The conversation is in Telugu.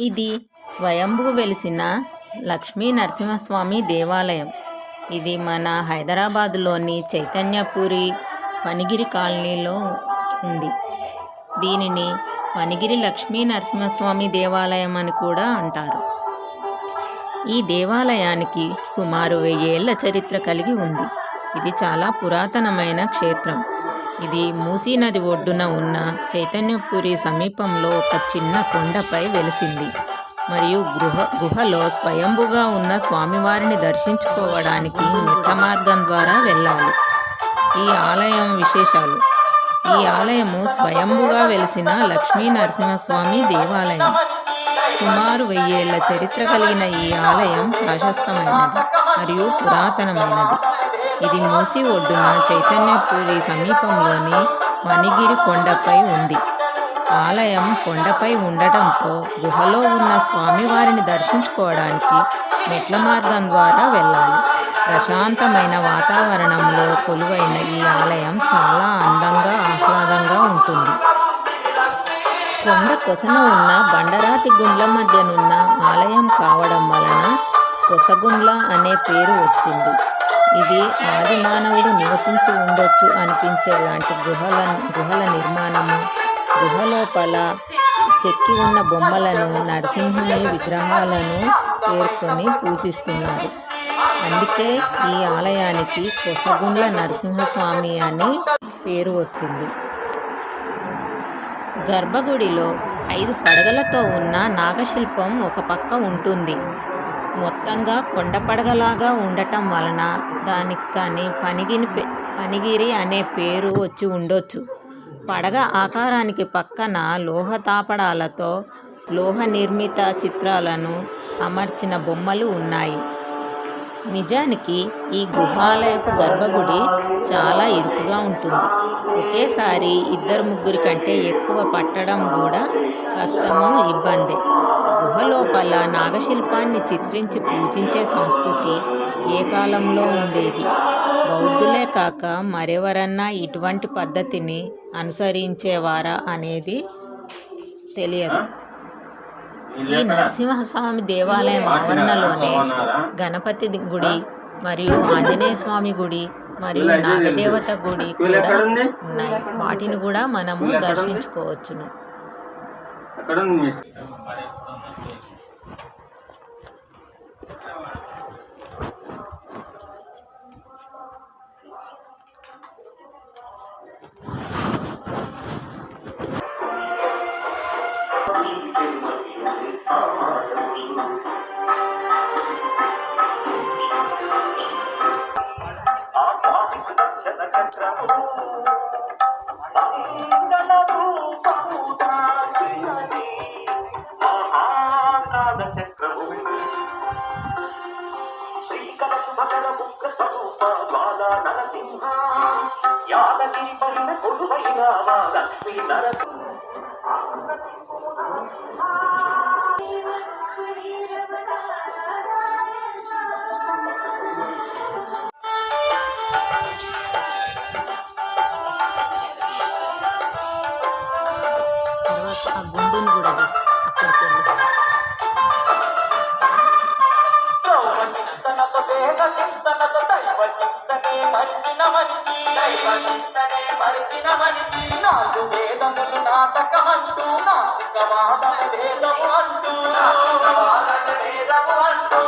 ఇది స్వయంభూ వెలిసిన లక్ష్మీ నరసింహస్వామి దేవాలయం. ఇది మన హైదరాబాదులోని చైతన్యపురి పనిగిరి కాలనీలో ఉంది. దీనిని పనిగిరి లక్ష్మీ నరసింహస్వామి దేవాలయం అని కూడా అంటారు. ఈ దేవాలయానికి సుమారు వెయ్యేళ్ళ చరిత్ర కలిగి ఉంది. ఇది చాలా పురాతనమైన క్షేత్రం. ఇది మూసీ నది ఒడ్డున ఉన్న చైతన్యపురి సమీపంలో ఒక చిన్న కొండపై వెలిసింది. మరియు గృహ గుహలో స్వయంభుగా ఉన్న స్వామివారిని దర్శించుకోవడానికి మెట్ల మార్గం ద్వారా వెళ్ళాలి. ఈ ఆలయం విశేషాలు. ఈ ఆలయము స్వయంభుగా వెలిసిన లక్ష్మీ నరసింహస్వామి దేవాలయం. సుమారు వెయ్యేళ్ళ చరిత్ర కలిగిన ఈ ఆలయం ప్రశస్తమైనది మరియు పురాతనమైనది. ఇది మూసి ఒడ్డున చైతన్యపురి సమీపంలోని మణిగిరి కొండపై ఉంది. ఆలయం కొండపై ఉండటంతో గుహలో ఉన్న స్వామివారిని దర్శించుకోవడానికి మెట్ల మార్గం ద్వారా వెళ్ళాలి. ప్రశాంతమైన వాతావరణంలో కొలువైన ఈ ఆలయం చాలా అందంగా ఆహ్లాదంగా ఉంటుంది. కొండ కొసన ఉన్న బండరాతి గుండ్ల మధ్యనున్న ఆలయం కావడం వలన కొసగుండ్ల అనే పేరు వచ్చింది. ఇది ఆది మానవుడు నివసించి ఉండొచ్చు అనిపించేలాంటి గుహల గుహల నిర్మాణము. గుహ లోపల చెక్కి ఉన్న బొమ్మలను నరసింహుని విగ్రహాలను పేర్కొని పూజిస్తున్నారు. అందుకే ఈ ఆలయానికి కొసగుండ్ల నరసింహస్వామి అని పేరు వచ్చింది. గర్భగుడిలో ఐదు పడగలతో ఉన్న నాగశిల్పం ఒక పక్క ఉంటుంది. మొత్తంగా కొండపడగలాగా ఉండటం వలన దానికి కానీ పనిగిని పే- పనిగిరి అనే పేరు వచ్చి ఉండొచ్చు. పడగ ఆకారానికి పక్కన లోహ తాపడాలతో లోహ నిర్మిత చిత్రాలను అమర్చిన బొమ్మలు ఉన్నాయి. నిజానికి ఈ గుహాలయపు గర్భగుడి చాలా ఇరుకుగా ఉంటుంది. ఒకేసారి ఇద్దరు ముగ్గురి కంటే ఎక్కువ పట్టడం కూడా కష్టము ఇబ్బంది. గుహలోపల నాగశిల్పాన్ని చిత్రించి పూజించే సంస్కృతి ఏ కాలంలో ఉండేది? బౌద్ధులే కాక మరెవరన్నా ఇటువంటి పద్ధతిని అనుసరించేవారా అనేది తెలియదు. ఈ నరసింహస్వామి దేవాలయం ఆవరణలోనే గణపతి గుడి మరియు ఆంజనేయ స్వామి గుడి మరియు నాగదేవత గుడి కూడా ఉన్నాయి. వాటిని కూడా మనము దర్శించుకోవచ్చును. నరసింహ యాదగిరి పరిణ కొడువైన మా లక్ష్మీ నరసింహ ఆ గుండుని కూడా అక్కడికి వెళ్ళి. మరిచిన మనిషి మరిచిన మనిషి నాలుగు వేదములు నాటకమంటూ నాలుక వాదన వేదము అంటూ. నాలుక వాదన వేదము అంటూ.